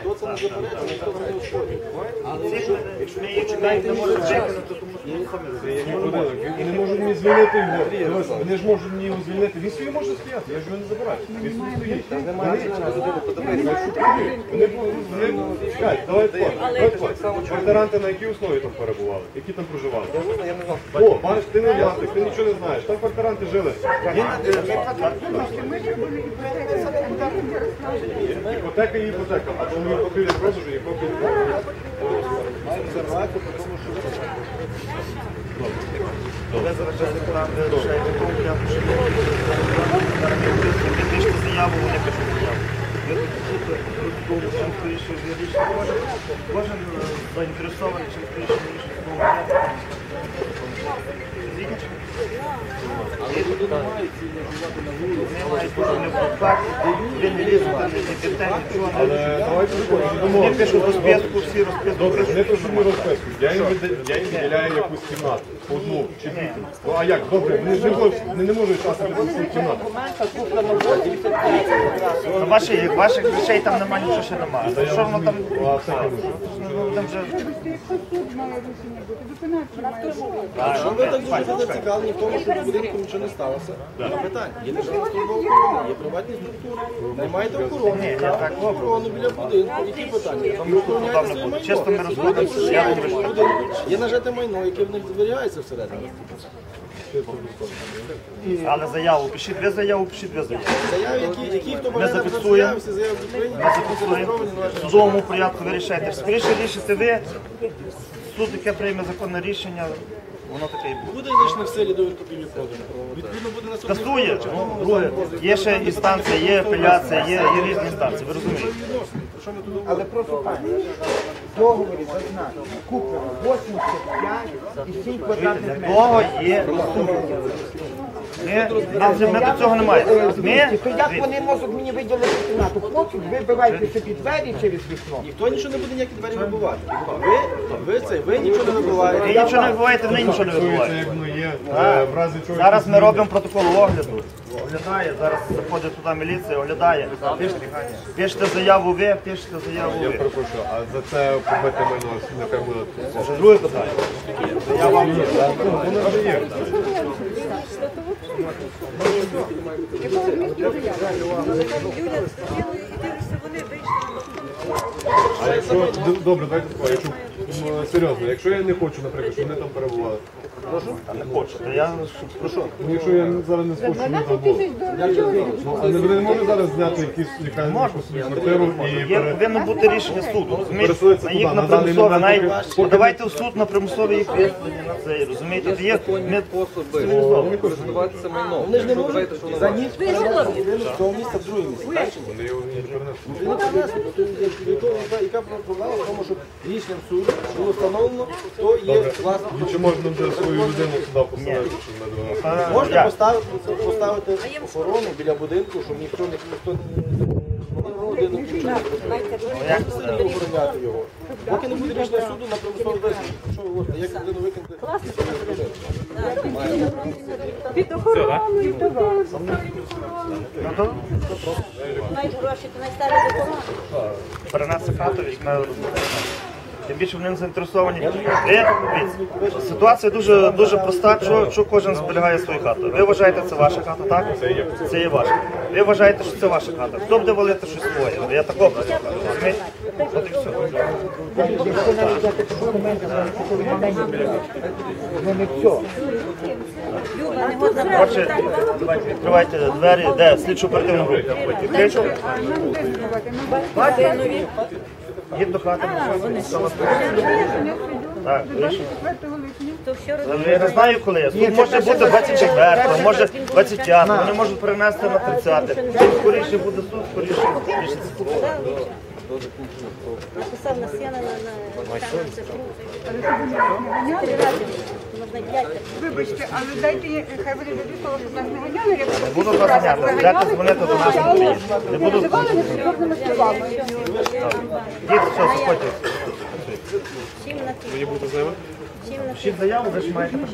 Хто це не заперечує, ніхто не оспорює. Ми їх навіть не можемо виконати, тому що ми самі І не можуть мені звільнити його. Вони ж можуть мені його звільнити. Він собі може стояти, я ж його не забираю. Він собі стоїть. Квартиранти на якій основі там перебували? Які там проживали? О, бачиш, ти не власник, ти нічого не знаєш. Там квартиранти жили. Іпотека і іпотека. А тому є копії продажу, є копії. Ви там вирішаєте конкурент, що ви пишете заяву, заяву. Вирішите. Кожен, кожен заінтересований, чим скоріше вирішить свого Згідні ні? Вони мають не не не Вони пишуть розписку, всі розписку. Добре, не то, що ми розписку. Я їм я виділяю якусь кімнату. Одну чи дві. Ну а як? Добре, вони не можуть, вони не можуть часом від свою кімнату. Ну, ваших речей там немає, нічого ще немає. Що воно там? А. Ну, вже... Якщо ви так дуже зацікавлені в тому, що в будинку нічого не сталося, нема питань. Є державна служба охорони, є приватні структури. Наймайте охорону, Ні, я охорону біля будинку. Які питання? Там не своє майно. Чисто ми розходимося, я не В Є нажите майно, яке в них зберігається всередині. Але заяву пишіть, ви заяву, пишіть, ви заяву. Заяви, які, які хто Ми бере зафіксуємо. заяви, всі заяви відповідні, Ми зафіксуємо. В судовому порядку вирішайте. Скоріше рішите ви, суд, яке прийме законне рішення, воно таке і буде. Буде лише в силі довідку купівлі продажу. Відповідно буде наступний Касує, ну, друге, є ще інстанція, є апеляція, є, є різні інстанції, ви розумієте? Але просто так, договорі зазначено, куплено 85 і 7 квадратних метрів. того є ми, вже- ми до цього не маємо. Ми, То як вони можуть мені виділити кімнату? Поки вибивайте собі двері через вікно. Ніхто нічого не буде ніякі двері вибивати. Ви, ви це, ви нічого не ви нічого не вибуваєте, вони нічого не є. е. Зараз ми робимо протокол огляду. Оглядає, зараз заходить туди міліція, оглядає. Пишете, пишете заяву ви, пишете заяву Я ви. перепрошую, а за це побите майно, буде? Це вже друге питання. Я вам Воно вже є. А якщо добре, давайте якщо серйозно, якщо я не хочу, наприклад, щоб вони там перебували. не хочу. то Я прошу. Ну якщо я зараз не схочу, щоб вони там були. Ну, а не вони не можуть зараз зняти якісь якусь квартиру і Є, пере... повинно бути рішення суду. Розумієте? Переселитися На їх туди, на на даний примусове, момент навіть поки- подавайте в суд на примусове їх на це. Розумієте? Це є ми цивілізовані. користуватися майном. Вони ж не можуть що за ніч перенести людину з того місця в друге місце. Так? Вони його не яка- яка- Яка проблема в тому, що рішенням суду було встановлено, хто є. Ну, Чи можна буде свою людину сюди поставити, щоб не давали? Можна поставити, поставити охорону біля будинку, щоб ніхто не ніхто не охороняти його. Поки не буде рішення суду на примусовий висновок. Що ви говорите, як людину викинути? Під охороною. Мають гроші, то найставить допомогу. перенесе хату, візьме розбудити. Тим більше вони не заінтересовані. Дивіться, ситуація дуже, дуже проста, що, що кожен зберігає свою хату. Ви вважаєте, це ваша хата, так? Це є. Ваша. Ви вважаєте, що це ваша хата. Хто буде валити щось своє? Я такого розумієте? От і все. Ну Отже, давайте відкривайте двері, де слідчу оперативну групу. Відкричу. Їдь до хати. Так. Я не знаю коли. Тут може бути 24, може 25, вони можуть перенести на 30. Чим скоріше буде суд, скоріше рішиться. написав на сіна на на Вибачте, але дайте, хай вони дадуть того, щоб нас не ганяли. як Не буду вас ганяти, дзвонити до нас на приїзд. Не буду. Називали несерйозними словами. Діти, все, заходьте. Чим Мені буде з ними? Пишіть заяву, ви ж маєте тут